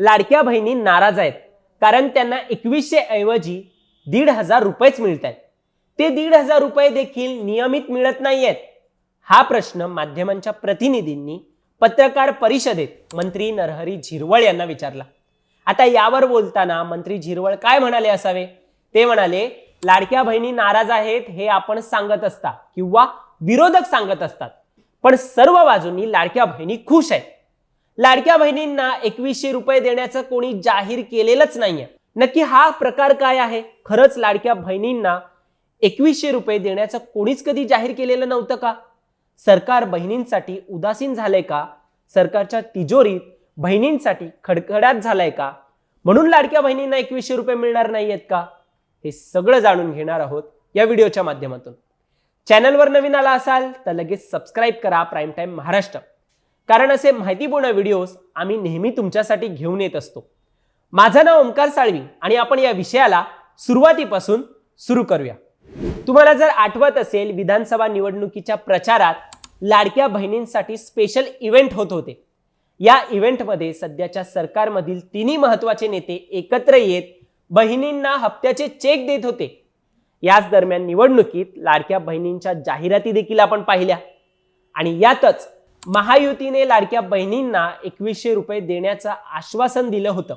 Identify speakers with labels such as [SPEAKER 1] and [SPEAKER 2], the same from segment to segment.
[SPEAKER 1] लाडक्या बहिणी नाराज आहेत. कारण त्यांना एकवीसशे ऐवजी दीड हजार रुपयेच मिळत आहेत. ते दीड हजार रुपये देखील नियमित मिळत नाहीयेत. हा प्रश्न माध्यमांच्या प्रतिनिधींनी पत्रकार परिषदेत मंत्री नरहरी झिरवळ यांना विचारला. आता यावर बोलताना मंत्री झिरवळ काय म्हणाले असावे? ते म्हणाले लाडक्या बहिणी नाराज आहेत हे आपण सांगत असता किंवा विरोधक सांगत असतात. पण सर्व बाजूंनी लाडक्या बहिणी खुश आहेत. लाडक्या बहिणींना एकवीसशे रुपये देण्याचं कोणी जाहीर केलेलंच नाहीये. नक्की हा प्रकार काय आहे? खरंच लाडक्या बहिणींना एकवीसशे रुपये देण्याचं कोणीच कधी जाहीर केलेलं नव्हतं का? सरकार बहिणींसाठी उदासीन झालंय का? सरकारच्या तिजोरीत बहिणींसाठी खडखडाट झालाय का? म्हणून लाडक्या बहिणींना एकवीसशे रुपये मिळणार नाहीयेत का? हे सगळं जाणून घेणार आहोत या व्हिडिओच्या माध्यमातून. चॅनलवर नवीन आला असाल तर लगेच सबस्क्राईब करा. Prime time Maharashtra. कारण असे माहितीपूर्ण व्हिडिओज आम्ही नेहमी तुमच्यासाठी घेऊन येत असतो. माझं नाव ओंकार साळवी आणि आपण या विषयाला सुरुवातीपासून सुरू करूया. तुम्हाला जर आठवत असेल विधानसभा निवडणुकीच्या प्रचारात लाडक्या बहिणींसाठी स्पेशल इव्हेंट होत होते. या इव्हेंटमध्ये सध्याच्या सरकारमधील तिन्ही महत्त्वाचे नेते एकत्र येत बहिणींना हप्त्याचे चेक देत होते. याच दरम्यान निवडणुकीत लाडक्या बहिणींच्या जाहिराती देखील आपण पाहिल्या. आणि यातच महायुतीने लाडक्या बहिणींना एकवीसशे रुपये देण्याचं आश्वासन दिलं होतं.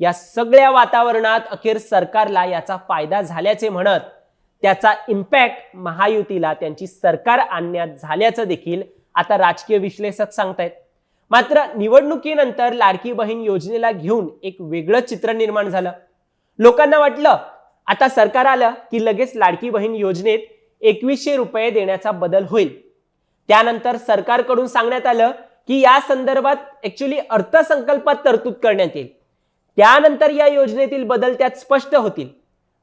[SPEAKER 1] या सगळ्या वातावरणात अखेर सरकारला याचा फायदा झाल्याचे म्हणत त्याचा इम्पॅक्ट महायुतीला त्यांची सरकार आणण्यात झाल्याचं देखील आता राजकीय विश्लेषक सांगतायत. मात्र निवडणुकीनंतर लाडकी बहीण योजनेला घेऊन एक वेगळं चित्र निर्माण झालं. लोकांना वाटलं आता सरकार आलं की लगेच लाडकी बहीण योजनेत एकवीसशे रुपये देण्याचा बदल होईल. त्यानंतर सरकारकडून सांगण्यात आलं की या संदर्भात ऍक्च्युली अर्थसंकल्पात तरतूद करण्यात येईल. त्यानंतर या योजनेतील बदल त्यात स्पष्ट होतील.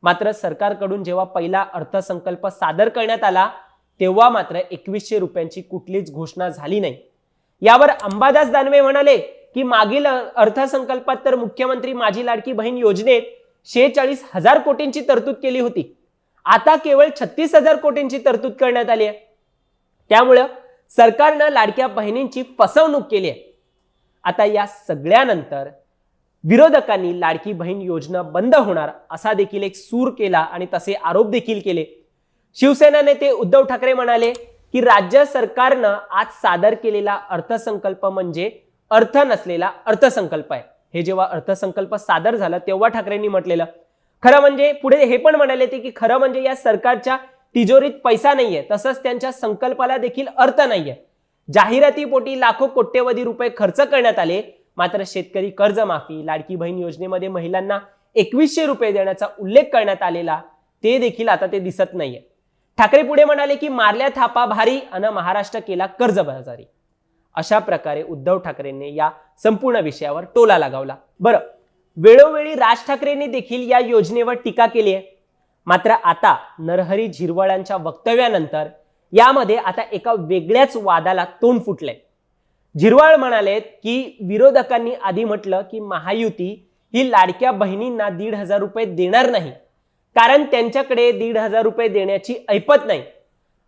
[SPEAKER 1] मात्र सरकारकडून जेव्हा पहिला अर्थसंकल्प सादर करण्यात आला तेव्हा मात्र एकवीसशे रुपयांची कुठलीच घोषणा झाली नाही. यावर अंबादास दानवे म्हणाले की मागील अर्थसंकल्पात तर मुख्यमंत्री माझी लाडकी बहीण योजनेत शेहेचाळीस हजार कोटींची तरतूद केली होती. आता केवळ छत्तीस हजार कोटींची तरतूद करण्यात आली आहे. त्यामुळं सरकारनं लाडक्या बहिणींची फसवणूक केली आहे. आता या सगळ्यानंतर विरोधकांनी लाडकी बहीण योजना बंद होणार असा देखील एक सूर केला आणि तसे आरोप देखील केले. शिवसेना नेते उद्धव ठाकरे म्हणाले की राज्य सरकारनं आज सादर केलेला अर्थसंकल्प म्हणजे अर्थ नसलेला अर्थसंकल्प आहे. हे जेव्हा अर्थसंकल्प सादर झाला तेव्हा ठाकरेंनी म्हटलेलं. खरं म्हणजे पुढे हे पण म्हणाले ते की खरं म्हणजे या सरकारच्या तिजोरीत पैसा नाहीये तसंच त्यांच्या संकल्पाला देखील अर्थ नाहीये. जाहिरातीपोटी लाखो कोट्यवधी रुपये खर्च करण्यात आले मात्र शेतकरी कर्जमाफी लाडकी बहीण योजनेमध्ये महिलांना एकवीसशे रुपये देण्याचा उल्लेख करण्यात आलेला ते देखील आता ते दिसत नाहीये. ठाकरे पुढे म्हणाले की मारल्या थापा भारी अन महाराष्ट्र केला कर्जबाजारी. अशा प्रकारे उद्धव ठाकरेंनी या संपूर्ण विषयावर टोला लगावला. बरं वेळोवेळी राज ठाकरेंनी देखील या योजनेवर टीका केली आहे मात्र आता नरहरी झिरवळांच्या वक्तव्यानंतर यामध्ये आता एका वेगळ्याच वादाला तोंड फुटलंय. झिरवाळ म्हणालेत की विरोधकांनी आधी म्हटलं की महायुती ही लाडक्या बहिणींना दीड हजार रुपये देणार नाही कारण त्यांच्याकडे दीड हजार रुपये देण्याची ऐपत नाही.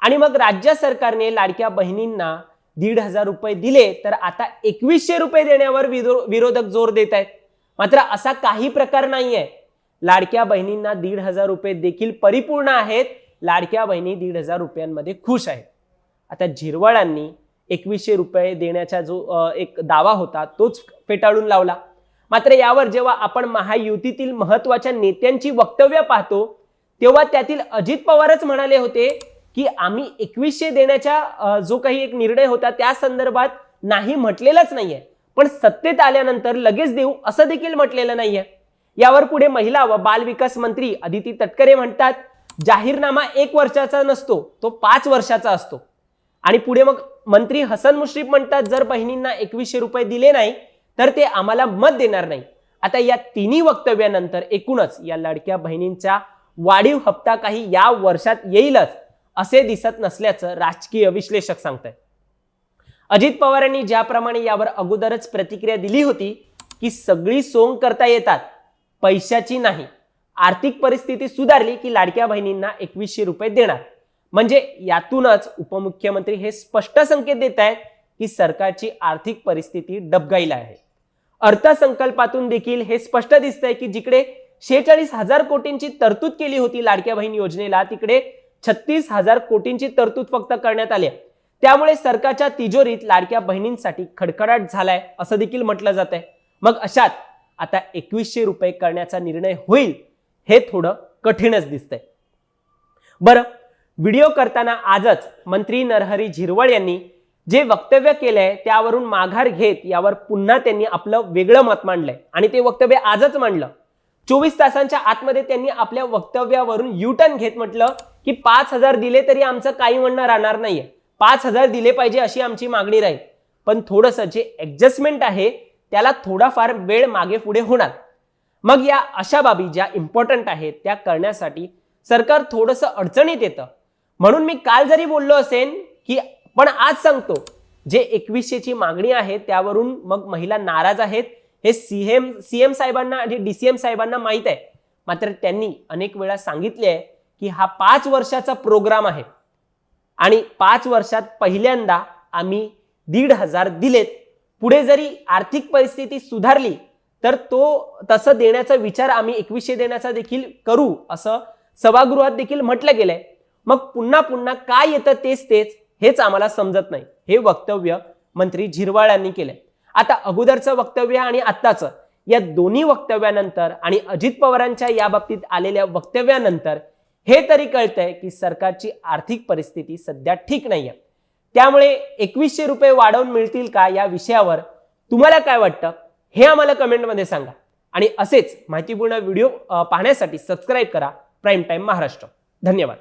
[SPEAKER 1] आणि मग राज्य सरकारने लाडक्या बहिणींना दीड हजार रुपये दिले तर आता एकवीसशे रुपये देण्यावर विरोधक जोर देत आहेत मात्र असा काही प्रकार नाहीये. लाडक्या बहिणींना दीड हजार रुपये देखील परिपूर्ण आहेत. लाडक्या बहिणी दीड हजार रुपयांमध्ये खुश आहेत. आता झिरवळांनी एकवीसशे रुपये देण्याचा जो एक दावा होता तोच फेटाळून लावला. मात्र यावर जेव्हा आपण महायुतीतील महत्त्वाच्या नेत्यांची वक्तव्य पाहतो तेव्हा त्यातील अजित पवारच म्हणाले होते की आम्ही एकवीसशे देण्याचा जो काही एक निर्णय होता त्या संदर्भात नाही म्हटलेलाच नाहीये. पण सत्तेत आल्यानंतर लगेच देऊ असं देखील म्हटलेलं नाहीये. यावर पुढे महिला व बाल विकास मंत्री अदिती तटकरे म्हणतात जाहीरनामा एक वर्षाचा नसतो तो पाच वर्षाचा असतो. आणि पुढे मग मंत्री हसन मुश्रीफ म्हणतात जर बहिणींना एकवीसशे रुपये दिले नाही तर ते आम्हाला मत देणार नाही. आता या तिन्ही वक्तव्यानंतर एकूणच या लाडक्या बहिणींचा वाढीव हप्ता काही या वर्षात येईलच असे दिसत नसल्याचं राजकीय विश्लेषक सांगतात अजित पवारांनी ज्याप्रमाणे यावर अगोदरच प्रतिक्रिया दिली होती की सगळी सोंग करता येतात. पैशाची नाही. आर्थिक परिस्थिती सुधारली की लाडक्या बहिणींना एकवीसशे रुपये देणार. म्हणजे यातूनच उपमुख्यमंत्री हे स्पष्ट संकेत देत आहेत की सरकारची आर्थिक परिस्थिती डबगाईला आहे. अर्थसंकल्पातून देखील हे स्पष्ट दिसतंय की जिकडे शेहेचाळीस हजार कोटींची तरतूद केली होती लाडक्या बहीण योजनेला तिकडे छत्तीस हजार कोटींची तरतूद फक्त करण्यात आली आहे. त्यामुळे सरकारच्या तिजोरीत लाडक्या बहिणींसाठी खडखडाट झालाय असं देखील म्हटलं जात आहे मग अशात आता एकवीसशे रुपये करण्याचा निर्णय होईल हे थोडं कठीणच दिसतंय. बरं व्हिडिओ करताना आजच मंत्री नरहरी झिरवळ यांनी जे वक्तव्य केलंय त्यावरून माघार घेत यावर पुन्हा त्यांनी आपलं वेगळं मत मांडलंय. आणि ते वक्तव्य आजच मांडलं. चोवीस तासांच्या आतमध्ये त्यांनी आपल्या वक्तव्यावरून युटर्न घेत म्हटलं की पाच हजार दिले तरी आमचं काही म्हणणं राहणार नाहीये. पाच हजार दिले पाहिजे अशी आमची मागणी राहील. पण थोडंसं जे ऍडजस्टमेंट आहे त्याला थोडाफार वेळ मागे पुढे होणार. मग या अशा बाबी ज्या इम्पॉर्टंट आहेत त्या करण्यासाठी सरकार थोडंसं अडचणीत येतं. म्हणून मी काल जरी बोललो असेन की पण आज सांगतो जे एकवीसशेची मागणी आहे त्यावरून मग महिला नाराज आहेत हे सीएम सीएम साहेबांना आणि डीसीएम साहेबांना माहीत आहे. मात्र त्यांनी अनेक वेळा सांगितले आहे की हा पाच वर्षाचा प्रोग्राम आहे. आणि पाच वर्षात पहिल्यांदा आम्ही दीड हजार दिलेत. पुढे जरी आर्थिक परिस्थिती सुधारली तर तो तसं देण्याचा विचार आम्ही एकवीसशे देण्याचा देखील करू असं सभागृहात देखील म्हटलं गेलंय. मग पुन्हा पुन्हा काय येतं तेच तेच हेच आम्हाला समजत नाही. हे वक्तव्य मंत्री झिरवाळ यांनी केलंय. आता अगोदरचं वक्तव्य आणि आत्ताचं या दोन्ही वक्तव्यानंतर आणि अजित पवारांच्या या बाबतीत आलेल्या वक्तव्यानंतर हे तरी कळतंय की सरकारची आर्थिक परिस्थिती सध्या ठीक नाही आहे त्यामुळे एकवीसशे रुपये वाढवून मिळतील का या विषयावर तुम्हाला काय वाटतं हे आम्हाला कमेंटमध्ये सांगा. आणि असेच माहितीपूर्ण व्हिडिओ पाहण्यासाठी सबस्क्राईब करा. Prime time Maharashtra. धन्यवाद.